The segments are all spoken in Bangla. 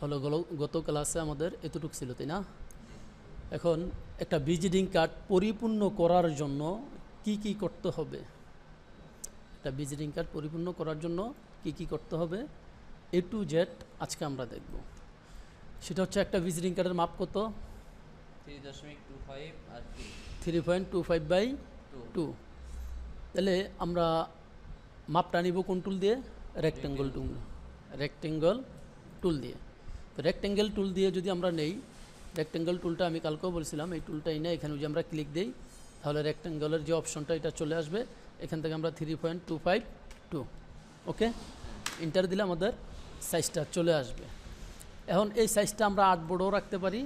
তাহলে গল- গত ক্লাসে আমাদের এতটুকু ছিল তাই না? এখন একটা ভিজিটিং কার্ড পরিপূর্ণ করার জন্য কি কি করতে হবে? একটা ভিজিটিং কার্ড পরিপূর্ণ করার জন্য কি কি করতে হবে? এ টু জেড আজকে আমরা দেখব। সেটা হচ্ছে একটা ভিজিটিং কার্ডের মাপ কত? Three five R three point two five by two two তাহলে আমরা মাপটা নিব কোন টুল দিয়ে? রেক্টেঙ্গল টুল রেক্টেঙ্গল টুল দিয়ে। রেক্টেঙ্গেল টুল দিয়ে যদি আমরা নেই রেক্টেঙ্গল টুলটা আমি কালকেও বলছিলাম, এই টুলটা এনে এখানে যদি আমরা ক্লিক দিই, তাহলে রেক্টেঙ্গলের যে অপশনটা এটা চলে আসবে। এখান থেকে আমরা three point two five two okay enter দিলে আমাদের সাইজটা চলে আসবে। এখন এই সাইজটা আমরা আট বোর্ডও রাখতে পারি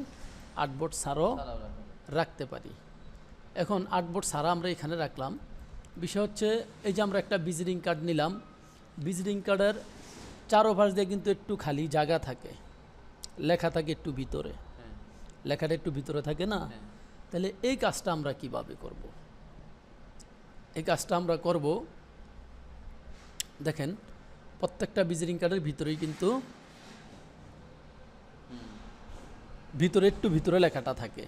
আট বোর্ড রাখুন রাখতে পারি। এখন আট বোর্ড সারা আমরা এখানে রাখলাম। বিষয় হচ্ছে, এই যে আমরা একটা ভিজিটিং কার্ড নিলাম ভিজিটিং কার্ডের চারোপাশ দিয়ে কিন্তু একটু খালি জায়গা থাকে। লেখা থাকে একটু ভিতরে। হ্যাঁ। লেখাটা একটু ভিতরে থাকে না? হ্যাঁ। তাহলে এই কাজটা আমরা কীভাবে করব? এই কাজটা আমরা করব দেখেন প্রত্যেকটা ভিজিটিং কার্ডের ভিতরেই কিন্তু ভিতরে একটু ভিতরে লেখাটা থাকে।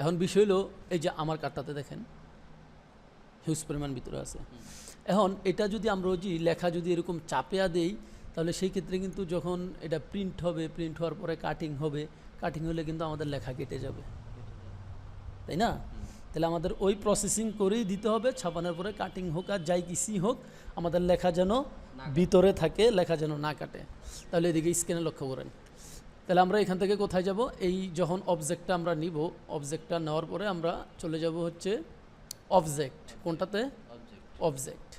এখন বিষয় হলো এই যে আমার কার্ডটাতে দেখেন হিউজ পরিমাণ ভিতরে আছে। এখন এটা যদি আমরা ওই যে লেখা যদি এরকম চাপেয়া দেই তাহলে সেই ক্ষেত্রে কিন্তু যখন এটা প্রিন্ট হবে প্রিন্ট হওয়ার পরে কাটিং হবে কাটিং হলে কিন্তু আমাদের লেখা কেটে যাবে। তাই না? তাহলে আমাদের ওই প্রসেসিং করেই দিতে হবে ছাপানোর পরে কাটিং হোক আর যাই কিছুই হোক আমাদের লেখা যেন ভিতরে থাকে লেখা যেন না কাটে। তাহলে এদিকে স্ক্যানে লক্ষ্য করেন। তাহলে আমরা এখান থেকে কোথায় যাব? এই যখন অবজেক্টটা আমরা নিব অবজেক্টটা নেওয়ার পরে আমরা চলে যাব হচ্ছে অবজেক্ট কোনটাতে? অবজেক্ট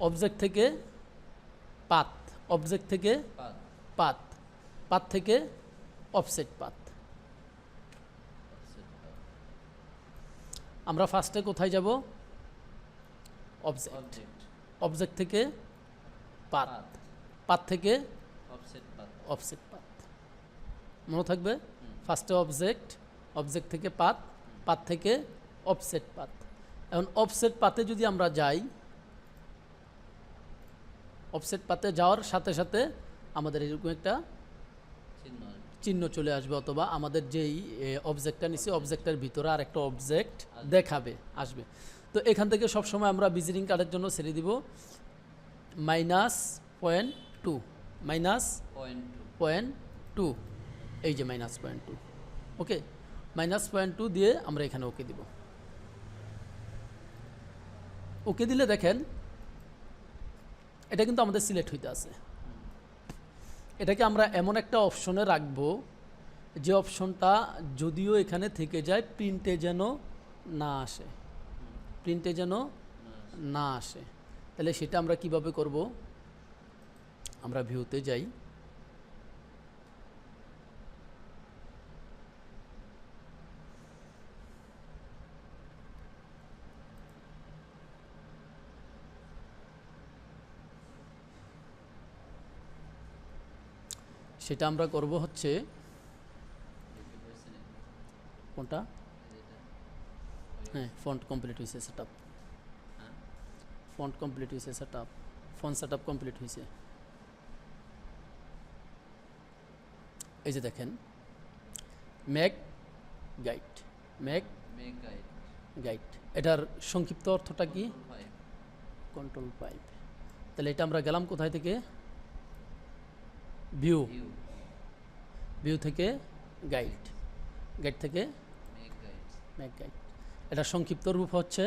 অবজেক্ট থেকে পাত অবজেক্ট থেকে পাত। পাত থেকে অফসেট পাত। আমরা ফার্স্টে কোথায় যাব? অবজেক্ট অবজেক্ট থেকে পাত। পাত। থেকে অফসেট পাত। মনে থাকবে? ফার্স্টে অবজেক্ট অবজেক্ট থেকে পাত পাত থেকে অফসেট পাত। এখন অফসেট পাতে যদি আমরা যাই অফসেট পাতে যাওয়ার সাথে সাথে আমাদের এরকম একটা চিহ্ন চলে আসবে অথবা আমাদের যেই অবজেক্টটা নিছি অবজেক্টের ভিতরে আর একটা অবজেক্ট দেখাবে আসবে। তো এখান থেকে সবসময় আমরা ভিজিটিং কার্ডের জন্য ছেড়ে দিব। Minus point two minus point point two এই যে minus point two okay minus point two দিয়ে আমরা এখানে ওকে দিব। ওকে দিলে দেখেন এটা কিন্তু আমাদের সিলেক্ট হইতে আছে। এটাকে আমরা এমন একটা অপশনে রাখব, যে অপশনটা যদিও এখানে থেকে যায় প্রিন্টে যেন না আসে। প্রিন্টে যেন না আসে। তাহলে সেটা আমরা কীভাবে করব? আমরা ভিউতে যাই। সেটা আমরা করব হচ্ছে কোনটা? হ্যাঁ ফন্ট কমপ্লিট হয়েছে সেট আপ হ্যাঁ ফন্ট কমপ্লিট হয়েছে set up font set up complete হয়েছে এই যে দেখেন make guide make guide guide এটার সংক্ষিপ্ত অর্থটা কি? কন্ট্রোল পাইপ তাহলে এটা আমরা গেলাম কোথায় থেকে? ভিউ ভিউ থেকে গাইড গাইড থেকে মেক গাইড এটা সংক্ষিপ্ত রূপ হচ্ছে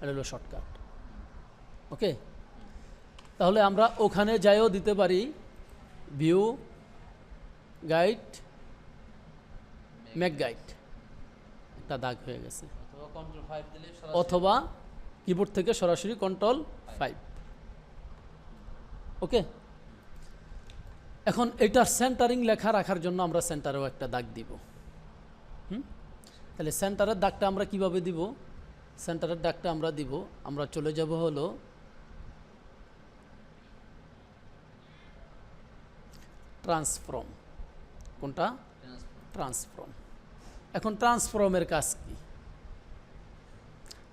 এটা হলো শর্টকাট ওকে তাহলে আমরা ওখানে যাইও দিতে পারি ভিউ গাইড ম্যাক গাইড একটা দাগ হয়ে গেছে। অথবা কিবোর্ড থেকে সরাসরি কন্ট্রোল ফাইভ ওকে এখন এটার সেন্টারিং লেখা রাখার জন্য আমরা সেন্টারেও একটা দাগ দিব। হুম? তাহলে সেন্টারের দাগটা আমরা কীভাবে দিব? সেন্টারের দাগটা আমরা দিব। আমরা চলে যাব হলো ট্রান্সফর্ম কোনটা? ট্রান্সফর্ম এখন ট্রান্সফর্মের কাজ কি?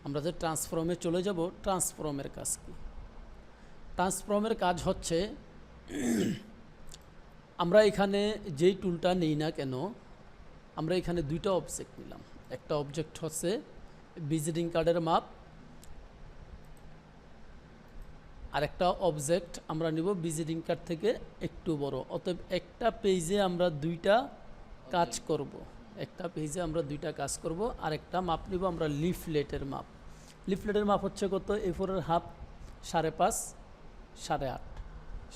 আমরা যে ট্রান্সফর্মে চলে যাব ট্রান্সফর্মের কাজ কি? ট্রান্সফর্মের কাজ হচ্ছে আমরা এখানে যেই টুলটা নেই না কেন আমরা এখানে দুইটা অবজেক্ট নিলাম। একটা অবজেক্ট হচ্ছে ভিজিটিং কার্ডের মাপ আর একটা অবজেক্ট আমরা নিব ভিজিটিং কার্ড থেকে একটু বড়। অতএব একটা পেজে আমরা দুইটা কাজ করব। একটা পেজে আমরা দুইটা কাজ করব আর একটা মাপ নিব আমরা লিফলেটের মাপ লিফলেটের মাপ হচ্ছে কত? এ ফোরের হাফ সাড়ে পাঁচ। সাড়ে আট।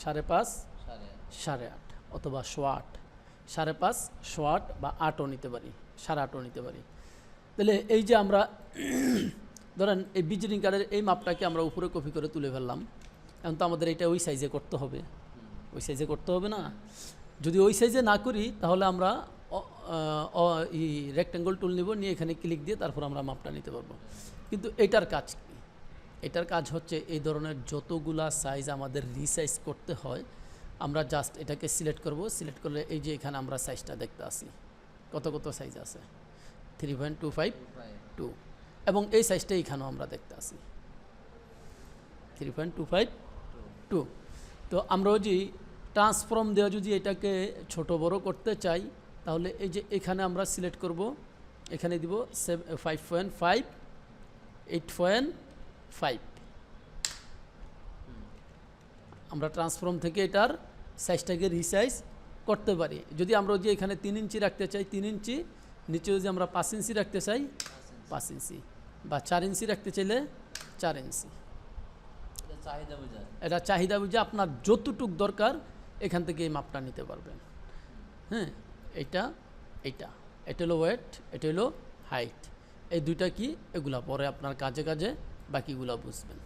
সাড়ে পাঁচ সাড়ে আট। সাড়ে আট অথবা সোয়া আট। সাড়ে পাঁচ সোয়া আট বা আটও নিতে পারি সাড়ে আটও নিতে পারি। তাহলে এই যে আমরা ধরেন এই ভিজিটিং কার্ডের এই মাপটাকে আমরা উপরে কপি করে তুলে ফেললাম এখন তো আমাদের এটা ওই সাইজে করতে হবে। ওই সাইজে করতে হবে না। যদি ওই সাইজে না করি তাহলে আমরা রেক্টেঙ্গল টুল নিব নিয়ে এখানে ক্লিক দিয়ে তারপর আমরা মাপটা নিতে পারব। কিন্তু এটার কাজ এটার কাজ হচ্ছে এই ধরনের যতগুলা সাইজ আমাদের রিসাইজ করতে হয়, আমরা জাস্ট এটাকে সিলেক্ট করব। সিলেক্ট করলে এই যে এখানে আমরা সাইজটা দেখতে আসি। কত কত সাইজ আছে? Three point two five two এবং এই সাইজটা এখানেও আমরা দেখতে আসি। Three point two five two তো আমরা যদি ট্রান্সফর্ম দেওয়া যদি এটাকে ছোট বড় করতে চাই, তাহলে এই যে এখানে আমরা সিলেক্ট করব, এখানে দিব five point five eight point five আমরা ট্রান্সফর্ম থেকে এটার সাইজটাকে রিসাইজ করতে পারি। যদি আমরা যে এখানে তিন ইঞ্চি রাখতে চাই তিন ইঞ্চি নিচে যদি আমরা পাঁচ ইঞ্চি রাখতে চাই পাঁচ ইঞ্চি বা চার ইঞ্চি রাখতে চাইলে চার ইঞ্চি। এটা চাহিদা বোঝায় এটা চাহিদা বুঝে আপনার যতটুক দরকার এখান থেকে এই মাপটা নিতে পারবেন। হ্যাঁ এটা এটা এটা হলো ওয়েট এটা হলো হাইট এই দুইটা কি? এগুলা পরে আপনার কাজে কাজে বাকিগুলা বুঝবেন।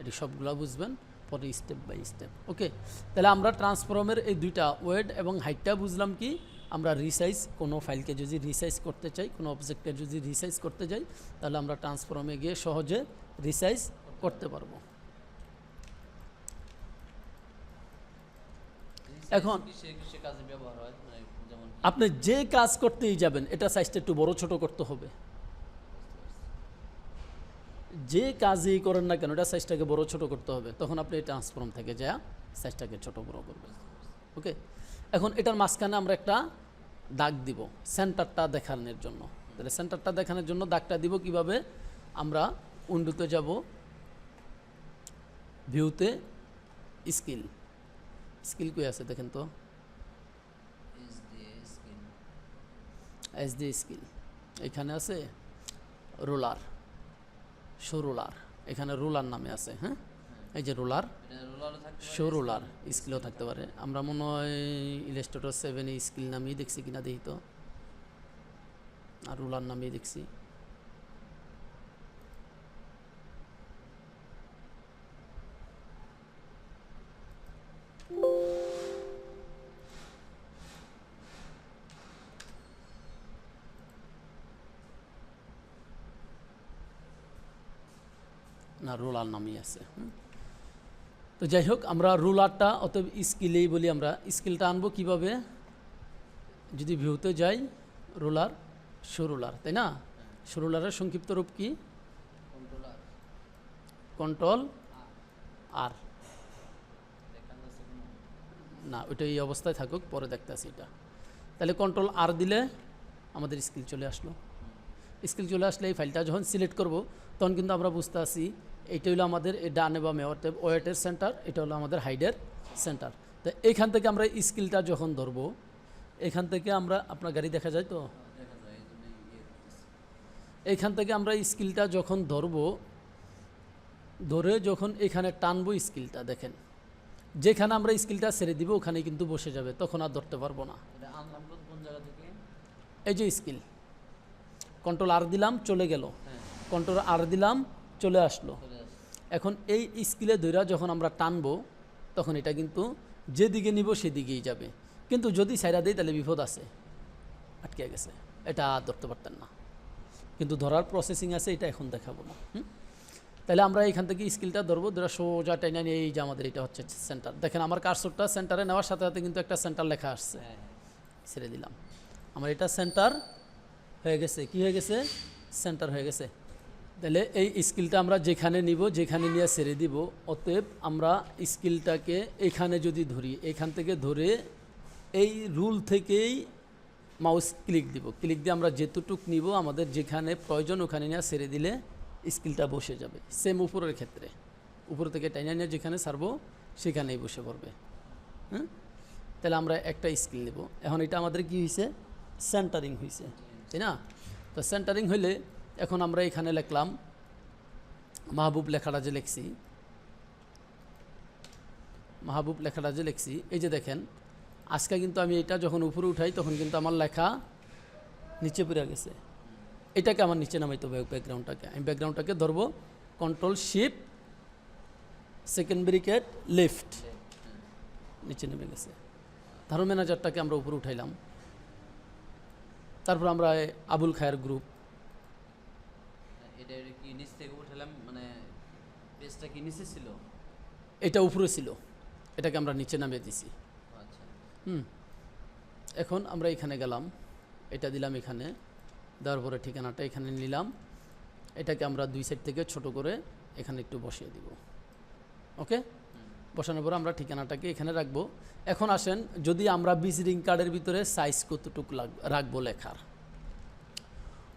এটি সবগুলা বুঝবেন, পরে স্টেপ বাই স্টেপ ওকে তাহলে আমরা ট্রান্সফর্মের এই দুইটা ওয়েট এবং হাইটটা বুঝলাম কি? আমরা রিসাইজ কোনো ফাইলকে যদি রিসাইজ করতে চাই, কোনো অবজেক্টকে যদি রিসাইজ করতে চাই, তাহলে আমরা ট্রান্সফর্মে গিয়ে সহজে রিসাইজ করতে পারব। এখন-? আপনি যে কাজ করতেই যাবেন, এটা সাইজটা একটু বড়, ছোট করতে হবে। যে কাজই করেন না কেন, এটা সাইজটাকে বড় ছোট করতে হবে। তখন আপনি এই ট্রান্সফর্ম থেকে যা সাইজটাকে ছোট বড় করবেন। ওকে? এখন এটার মাঝখানে আমরা একটা দাগ দিব সেন্টারটা দেখানোর জন্য। তাহলে সেন্টারটা দেখানোর জন্য দাগটা দিব কীভাবে? আমরা উন্ডুতে যাব ভিউতে স্কিল। স্কিল কই আছে দেখেন তো? S D skill. এখানে আছে রোলার। Show ruler. এখানে রুলার নামে আছে হ্যাঁ? এই যে রোলার এটা রোলারও থাকতে পারে শো রোলার স্কিলও থাকতে পারে। আমরা মনে হয় ইলেস্টোটর সেভেন স্কিল নামেই দেখছি কিনা দেখি তো। আর রোলার নামেই দেখছি। না রোলার নামই আছে তো যাই হোক, আমরা রুলারটা অত স্কিলেই বলি আমরা। স্কিলটা আনব কীভাবে? যদি ভিউতে যাই রুলার সরুলার তাই না? সরুলারের সংক্ষিপ্ত রূপ কি? Control R. না, ওইটা এই অবস্থায় থাকুক, পরে দেখতেছি এটা। তাহলে কন্ট্রোল আর দিলে আমাদের স্কিল চলে আসলো। স্কিল চলে আসলে এই ফাইলটা যখন সিলেক্ট করব, তখন কিন্তু আমরা বুঝতে আসি এইটা হলো আমাদের ডানে বা মেওয়ার ওয়েটের সেন্টার এটা হলো আমাদের হাইডের সেন্টার। তো এইখান থেকে আমরা স্কিলটা যখন ধরবো এখান থেকে আমরা আপনার গাড়ি দেখা যায় তো? এইখান থেকে আমরা স্কিলটা যখন ধরবো ধরে যখন এখানে টানবো স্কিলটা দেখেন। যেখানে আমরা স্কিলটা ছেড়ে দিব ওখানে কিন্তু বসে যাবে তখন আর ধরতে পারব না। এটা এই যে স্কিল কন্ট্রোল আর দিলাম চলে গেল। হ্যাঁ। কন্ট্রোল আর দিলাম চলে আসলো। এখন এই স্কিলে ধৈরা যখন আমরা টানবো তখন এটা কিন্তু যেদিকে নিব সেদিকেই যাবে। কিন্তু যদি সাইরা দেই তাহলে বিপদ আছে। আটকে গেছে। এটা আর ধরতে পারতেন না। কিন্তু ধরার প্রসেসিং আছে এটা এখন দেখাবো না। হুম? তাহলে আমরা এখান থেকে স্কিলটা ধরবো ধরা সোজা টাইনা নিয়ে এই যে আমাদের এটা হচ্ছে সেন্টার দেখেন আমার কারসরটা সেন্টারে নেওয়ার সাথে সাথে কিন্তু একটা সেন্টার লেখা আসছে। হ্যাঁ হ্যাঁ। ছেড়ে দিলাম। আমার এটা সেন্টার হয়ে গেছে। কি হয়ে গেছে? সেন্টার হয়ে গেছে। তাহলে এই স্কিলটা আমরা যেখানে নিব, যেখানে নিয়ে ছেড়ে দিব, অতএব আমরা স্কিলটাকে এখানে যদি ধরি, এখান থেকে ধরে এই রুল থেকেই মাউস ক্লিক দিব। ক্লিক দিয়ে আমরা যেতটুক নিব, আমাদের যেখানে প্রয়োজন ওখানে নিয়ে ছেড়ে দিলে স্কিলটা বসে যাবে। সেম উপরের ক্ষেত্রে। উপর থেকে টাইনা নিয়ে যেখানে সারবো সেখানেই বসে পড়বে। হ্যাঁ তাহলে আমরা একটা স্কিল নেব। এখন এটা আমাদের কি হয়েছে সেন্টারিং হয়েছে তাই না? তো সেন্টারিং হইলে এখন আমরা এখানে লিখলাম, মাহবুব লেখাটা যে লিখছি, মাহবুব লেখাটা যে লিখছি, এই যে দেখেন, আজকে কিন্তু আমি এটা যখন উপরে উঠাই তখন কিন্তু আমার লেখা নিচে পড়ে গেছে। এটাকে আমার নিচে নামাইতে হবে ব্যাকগ্রাউন্ডটাকে আমি ব্যাকগ্রাউন্ডটাকে ধরবো control shift second bracket left নিচে নেমে গেছে। ধরো ম্যানেজারটাকে আমরা উপরে উঠাইলাম। তারপর আমরা আবুল খায়ের গ্রুপ এটা কি নিচ থেকে উঠালাম মানে পেজটা কি নিচে ছিল? এটা উপরে ছিল। এটাকে আমরা নিচে নামিয়ে দিছি। আচ্ছা। হুম। এখন আমরা এখানে গেলাম। এটা দিলাম এখানে। দেওয়ার পরে ঠিকানাটা এখানে নিলাম। এটাকে আমরা দুই সাইড থেকে ছোট করে এখানে একটু বসিয়ে দিব। ওকে? বসানোর পরে আমরা ঠিকানাটাকে এখানে রাখব। এখন আসেন যদি আমরা ভিজিটিং কার্ডের ভিতরে সাইজ কতটুকু রাখব লেখার।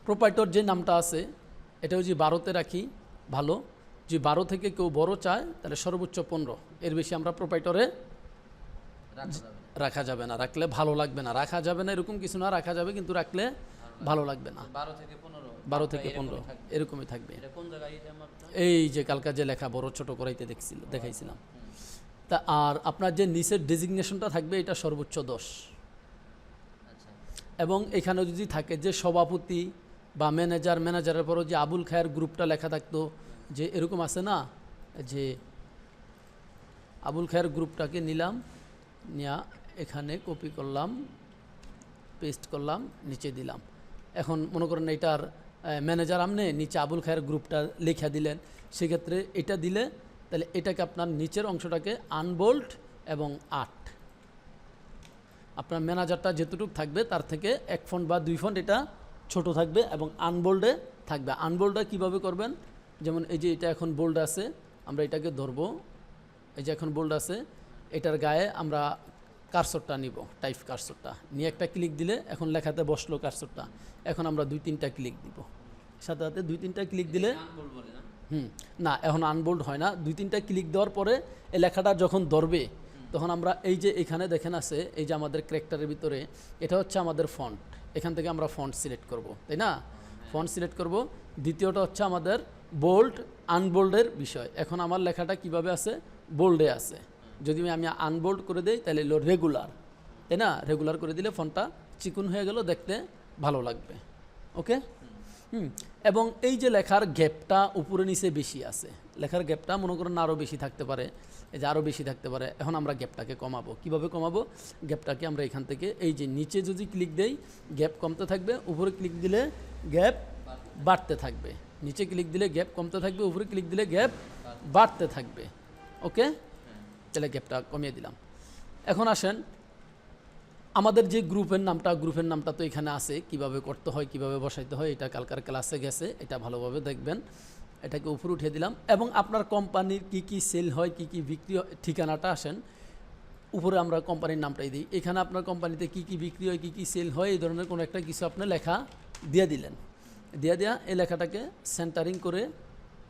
প্রোপাইটর যে নামটা আছে এটাও যদি বারোতে রাখি ভালো। যদি বারো থেকে কেউ বড় চায় তাহলে সর্বোচ্চ পনেরো। এর বেশি আমরা প্রোপাইটরে রাখা যাবে না। রাখলে ভালো লাগবে না। রাখা যাবে না এরকম কিছু না রাখা যাবে কিন্তু রাখলে ভালো লাগবে না। বারো থেকে পনেরো। বারো থেকে এরকমই পনেরো। থাকবে। এরকমই থাকবে। এটা এটা এই যে কালকা যে লেখা বড় ছোট করাইতে দেখছিল দেখাইছিলাম। তা আর আপনার যে নিচের ডেজিগনেশনটা থাকবে এটা সর্বোচ্চ দশ। আচ্ছা। এবং এখানে যদি থাকে যে সভাপতি বা ম্যানেজার ম্যানেজারের পরও যে আবুল খায়ের গ্রুপটা লেখা থাকতো, যে এরকম আছে না, যে আবুল খায়ের গ্রুপটাকে নিলাম, নিয়া এখানে কপি করলাম পেস্ট করলাম, নিচে দিলাম। এখন মনে করেন এটার ম্যানেজার আমনে নিচে আবুল খায়ের গ্রুপটা লেখা দিলেন। সেক্ষেত্রে এটা দিলে, তাহলে এটাকে আপনার নিচের অংশটাকে আনবোল্ট এবং আট। আপনার ম্যানেজারটা যেতটুকু থাকবে, তার থেকে এক ফন্ট বা দুই ফন্ট এটা ছোট থাকবে এবং আনবোল্ডে থাকবে। আনবোল্ডে কীভাবে করবেন? যেমন এই যে এটা এখন বোল্ড আছে আমরা এটাকে ধরবো। এই যে এখন বোল্ড আছে এটার গায়ে আমরা কারসরটা নিব টাইপ কারসরটা নিয়ে একটা ক্লিক দিলে এখন লেখাতে বসল কারসরটা এখন আমরা দুই তিনটা ক্লিক দিব। সাথে সাথে দুই তিনটা ক্লিক দিলে হুম না এখন আনবোল্ড হয় না। দুই তিনটা ক্লিক দেওয়ার পরে এই লেখাটা যখন ধরবে তখন আমরা এই যে এখানে দেখেন আছে এই যে আমাদের ক্যারেক্টারের ভিতরে এটা হচ্ছে আমাদের ফন্ট এখান থেকে আমরা ফন্ট সিলেক্ট করব, তাই না? ফন্ট সিলেক্ট করব। দ্বিতীয়টা হচ্ছে আমাদের বোল্ড আনবোল্ডের বিষয়। এখন আমার লেখাটা কীভাবে আছে? বোল্ডে আছে। যদি আমি আনবোল্ড করে দেই, তাহলে এলো রেগুলার তাই না? রেগুলার করে দিলে ফোনটা চিকুন হয়ে গেল, দেখতে ভালো লাগবে। ওকে হুম। এবং এই যে লেখার গ্যাপটা উপরে নিচে বেশি আছে, লেখার গ্যাপটা মনে করেন আরও বেশি থাকতে পারে। এই যে আরও বেশি থাকতে পারে, এখন আমরা গ্যাপটাকে কমাবো। কীভাবে কমাবো? গ্যাপটাকে আমরা এখান থেকে, এই যে নিচে যদি ক্লিক দেই গ্যাপ কমতে থাকবে, উপরে ক্লিক দিলে গ্যাপ বাড়তে থাকবে। নিচে ক্লিক দিলে গ্যাপ কমতে থাকবে, উপরে ক্লিক দিলে গ্যাপ বাড়তে থাকবে। ওকে? তাহলে গ্যাপটা কমিয়ে দিলাম। এখন আসেন, আমাদের যে গ্রুপের নামটা গ্রুপের নামটা তো এখানে আছে, কীভাবে করতে হয়, কীভাবে বসাইতে হয়, এটা কালকার ক্লাসে গেছে, এটা ভালোভাবে দেখবেন। এটাকে উপরে উঠিয়ে দিলাম এবং আপনার কোম্পানির কি কি সেল হয় কি কি বিক্রি হয় ঠিকানাটা আসেন। উপরে আমরা কোম্পানির নামটাই দিই। এখানে আপনার কোম্পানিতে কি কি বিক্রি হয় কি কি সেল হয় এই ধরনের কোনো একটা কিছু আপনি লেখা দিয়ে দিলেন। দিয়ে দেওয়া এই লেখাটাকে সেন্টারিং করে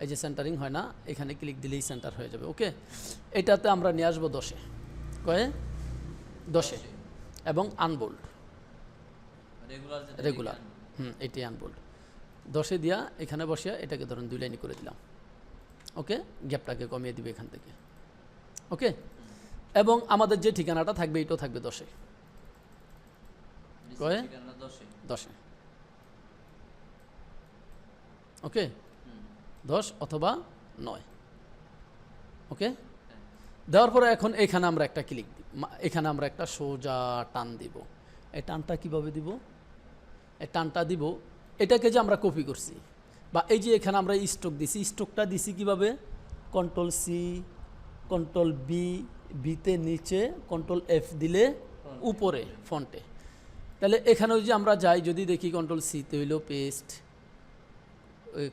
এই যে সেন্টারিং হয় না এখানে ক্লিক দিলেই সেন্টার হয়ে যাবে ওকে এটাতে আমরা নিয়ে আসব দশে। কয়ে? দশে। এবং আনবোল্ড রেগুলার রেগুলার হুম এটি আনবোল্ড দশে দিয়া এখানে বসিয়া এটাকে ধরুন দুই লাইনে করে দিলাম। ওকে? গ্যাপটাকে কমিয়ে দিবে এখান থেকে। ওকে? এবং আমাদের যে ঠিকানাটা থাকবে এটাও থাকবে দশে। কয়ে? দশে। ওকে? দশ অথবা নয়। ওকে? হ্যাঁ। দেওয়ার পরে এখন এখানে আমরা একটা ক্লিক মা- এখানে আমরা একটা সোজা টান দিব। এই টানটা কীভাবে দিব? এই টানটা দিব এটাকে যে আমরা কপি করছি বা এই যে এখানে আমরা স্ট্রোক দিছি স্ট্রোকটা দিছি কীভাবে? কন্ট্রোল সি কন্ট্রোল বি বিতে নিচে কন্ট্রোল এফ দিলে উপরে ফন্টে তাহলে এখানেও যে আমরা যাই যদি দেখি কন্ট্রোল সিতে হইল paste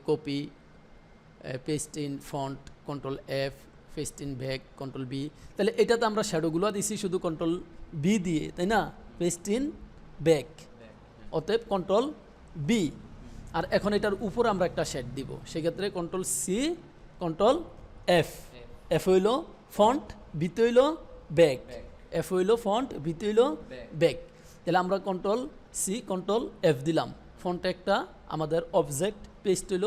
copy paste in front control F paste in back control B তাহলে এটাতে আমরা শ্যাডোগুলো দিছি শুধু কন্ট্রোল বি দিয়ে তাই না? পেস্ট ইন ব্যাক অতএব কন্ট্রোল বি আর এখন এটার উপর আমরা একটা শেড দিব। সেক্ষেত্রে control C control F F হইল ফন্ট বিতে হইল ব্যাক এফ হইল ফন্ট বিতে হইল ব্যাক তাহলে আমরা কন্ট্রোল সি কন্ট্রোল এফ দিলাম। ফন্ট একটা আমাদের অবজেক্ট পেস্ট হইল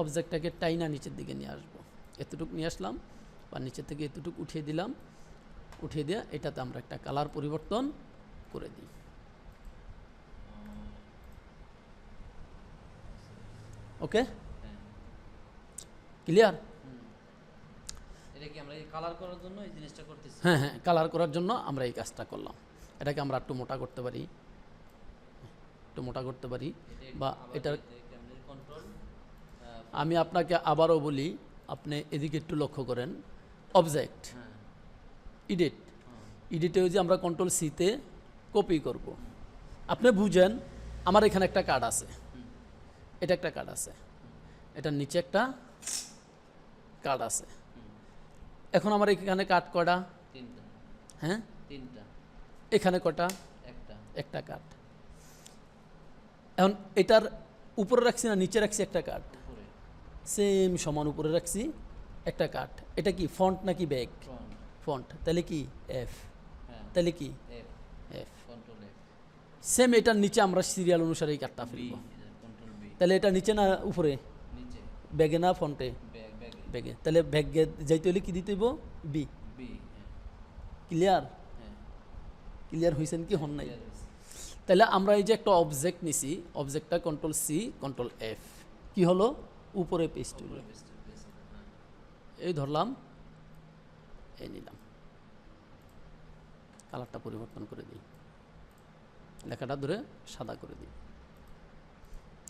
অবজেক্টটাকে টাইনা নিচের দিকে নিয়ে আসব। এতটুকু নিয়ে আসলাম বা নিচের থেকে এতটুকু উঠিয়ে দিলাম। উঠিয়ে দিয়ে এটাতে আমরা একটা কালার পরিবর্তন করে দিই ওকে হ্যাঁ ক্লিয়ার এটা কি আমরা এই কালার করার জন্য এই জিনিসটা ক্লিয়ার হ্যাঁ হ্যাঁ কালার করার জন্য আমরা এই কাজটা করলাম। এটাকে আমরা একটু মোটা করতে পারি। একটু মোটা করতে পারি বা এটার আমি আপনাকে আবারও বলি আপনি এদিকে একটু লক্ষ্য করেন। অবজেক্ট ইডিট ইডিটে যে আমরা কন্ট্রোল সিতে কপি করব। আপনি বুঝেন আমার এখানে একটা কার্ড আছে। এটা একটা কার্ড আছে। এটার নিচে একটা কার্ড আছে। এখন আমার এখানে কার্ড কটা তিনটা। হ্যাঁ? তিনটা। এখানে কটা একটা। একটা কার্ড। এখন এটার উপরে রাখছি না নিচে রাখছি একটা কার্ড? সেম সমান উপরে রাখছি একটা কার্ড। এটা কি ফন্ট নাকি ব্যাগ? ফন্ট। তাহলে কি এফ? হ্যাঁ। তাহলে কি? এফ। সেম এটার নিচে আমরা সিরিয়াল অনুসারে এই বি। ফেলব। তাহলে এটা নিচে না উপরে? ব্যাগে না ফন্টে ব্যাগ তাহলে ব্যাগে যাইতে হলে কি দিতে হইব? বি। বি হ্যাঁ। ক্লিয়ার? হ্যাঁ। ক্লিয়ার হয়েছেন কি হন নাই? তাহলে আমরা এই যে একটা অবজেক্ট নিছি অবজেক্টটা কন্ট্রোল সি কন্ট্রোল এফ কি হলো? উপরে পেস্ট হলো। এই ধরলাম এই নিলাম। কালারটা পরিবর্তন করে দিই। লেখাটা ধরে সাদা করে দিই।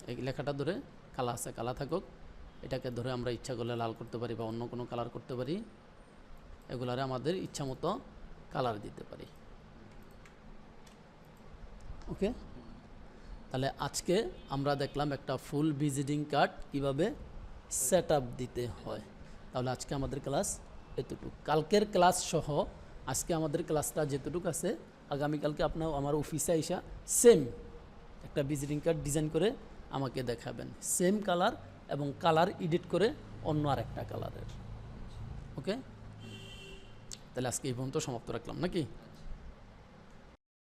এই লেখাটা ধরে কালা আছে, কালা থাকুক। এটাকে ধরে আমরা ইচ্ছা করলে লাল করতে পারি বা অন্য কোনো কালার করতে পারি। এগুলারে আমাদের ইচ্ছা মতো কালার দিতে পারি। ওকে? তাহলে আজকে আমরা দেখলাম একটা ফুল ভিজিটিং কার্ড কীভাবে সেট দিতে হয়। তাহলে আজকে আমাদের ক্লাস এতটুকু। কালকের ক্লাস সহ আজকে আমাদের ক্লাসটা যেতটুকু আছে, আগামীকালকে আপনার, আমার অফিসে আইসা সেম একটা ভিজিটিং কার্ড ডিজাইন করে আমাকে দেখাবেন। সেম কালার এবং কালার এডিট করে অন্য আর একটা কালারের ওকে তাহলে আজকে এই পর্যন্ত সমাপ্ত রাখলাম, নাকি?